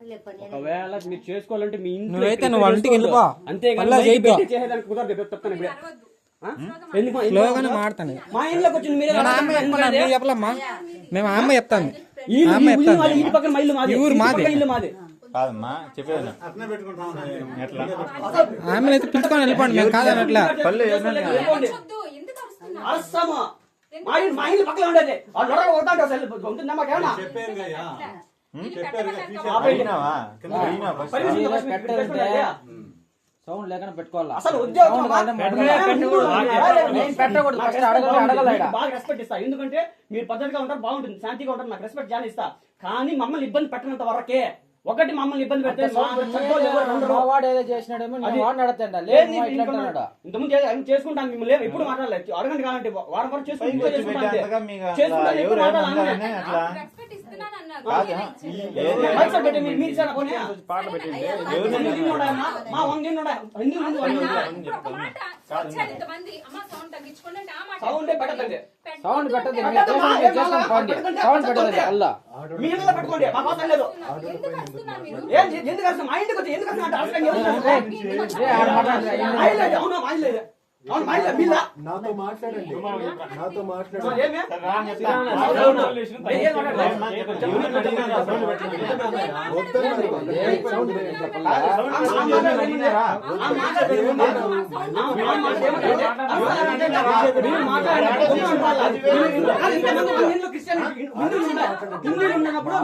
ఒకవేళ మీరు చేసుకోవాలంటే మీ నువ్వైతే నువ్వు వాళ్ళ. వెళ్ళిపో. మళ్ళా. పెట్టి చేసేదానికి కుదరదు చెప్తాను ఇప్పుడే? ఎందుకు? మా ఇంట్లో స్లోగానే మాడతాను మా ఇంట్లోకి మీరే ఆమె చెప్తాను మీరు చెప్పలమ్మా మేము ఆమె చెప్తాను. ఆమె ఊరి చెప్తాను. వాళ్ళ ఇంటి పక్కన మా ఇల్లు మాది. ఈ ఊరు మాది. పక్కన ఇల్లు మాది. కాదమ్మా చెప్పేది అయితే పిలుచుకొని వెళ్ళిపోండి మేము. ఎందుకు అరుస్తున్నావు? అస్సామా మా పక్కన ఉండేది. లొడలు సౌండ్ లేకుండా పెట్టుకోవాలా? అసలు పెట్టకూడదు. బాగా రెస్పెక్ట్ ఇస్తా. ఎందుకంటే మీరు పద్ధతిగా ఉంటారు బాగుంటుంది. శాంతిగా ఉంటారు నాకు రెస్పెక్ట్ చాలా ఇస్తా. కానీ మమ్మల్ని ఇబ్బంది పెట్టినంత వరకే ఒకటి మమ్మల్ని ఇబ్బంది పెడితే ఇంతకుముందు చేసుకుంటాను మిమ్మల్ని లేవు, ఎప్పుడు మాట్లాడలేదు. అడగండి కావాలంటే వారం వరకు చేసుకుంటే చేసుకుంటాను, ఎప్పుడు ఎవరు ఏమన్నా మాట్లాడాలి ఉన్నారని అట్లా రెస్పెక్ట్ ఇస్తున్నాను అన్నారు. కాదు మీరే ఇచ్చారు. ఏది- మైక్ సెట్ పెట్టి మీరు- మీరు ఇచ్చారా పోనీ? పాట పెట్టింది వంద ఎవరు ఇల్లు ఉన్నాయా? మా వంద ఇల్లు ఉన్నాయా? ఎన్ని ఇల్లు ఉన్నాయి? వంద ఇల్లు. ఇప్పుడు ఒక మాట వచ్చారు ఇంతమంది అమ్మ సౌండ్ తగ్గించుకోండి అంటే ఆ మాట సౌండే పెట్టకండి. అల్లా మీ ఇళ్ళలో పెట్టుకోండి మా కోసం లేదు ఎందుకు మా ఇంటికి వచ్చి ఎందుకు అవునా మా ఇల్లు నాతో మాట్లాడండి నాతో మాట్లాడండి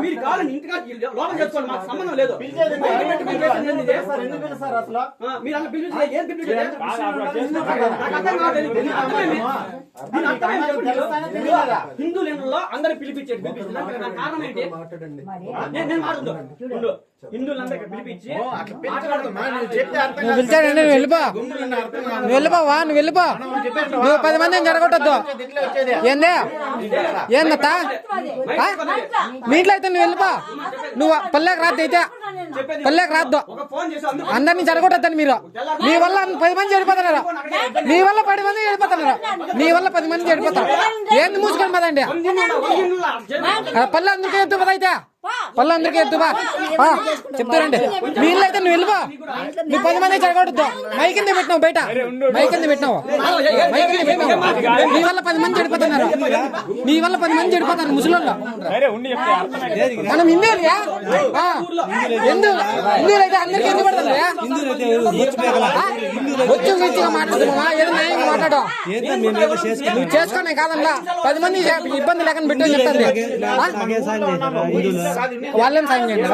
మీరు కావాలని ఇంటిగా లోపల చేసుకోండి మాకు సంబంధం లేదు మీరు అలా పిలిచి ఏం పిలిచారు నాకు అందరూ పిలిపించేది కారణం ఏంటి నేను మాట్లాడు పిలిపించి నువ్వు వెళ్ళిపో వెళ్ళిపోవా నువ్వు వెళ్ళిపో నువ్వు పది మందిని జరగొట్టద్దు ఏందే ఏందత్తా ఆ? మీ ఇంట్లో అయితే నువ్వు వెళ్ళిపో నువ్వు పల్లెకి రాత్రి అయితే పల్లెకి రాద్దు. అందరినీ జరగొట్టద్దని మీరు. మీ వల్ల పది మంది చెడిపోతున్నారు మీ వల్ల పది మంది చెడిపోతున్నారు మీ వల్ల పది మంది చెడిపోతారు? ఏంది మూసుకొని పదండి? పల్లె అందరికీ ఎత్తు పద పళ్ళు అందరికీ ఎత్తు బా. ఆ, చెప్తారండి. మీ ఇల్లు అయితే నువ్వు వెళ్ళిపో నువ్వు పది మంది చెడగొట్టద్దు. మైక్ కింద పెట్టినావు బయట. మైక్ కింద పెట్టినావు. మైక్ పెట్టినావు. నీ వల్ల పది మంది చెడిపోతున్నారు. నీ వల్ల పది మంది చెడిపోతారు ముసలోళ్ళు. మనం హిందువులయా ఆ, హిందువులు అయితే అందరికీ ఎందుకు పడుతుందా వచ్చి మాట్లాడుతున్నావా? ఏదో న్యాయంగా మాట్లాడు నువ్వు చేసుకోనే కాదన్నా పది మంది ఇబ్బంది లేకుండా పెట్టు చెప్తాను వాళ్ళేం సాయం చేయండి?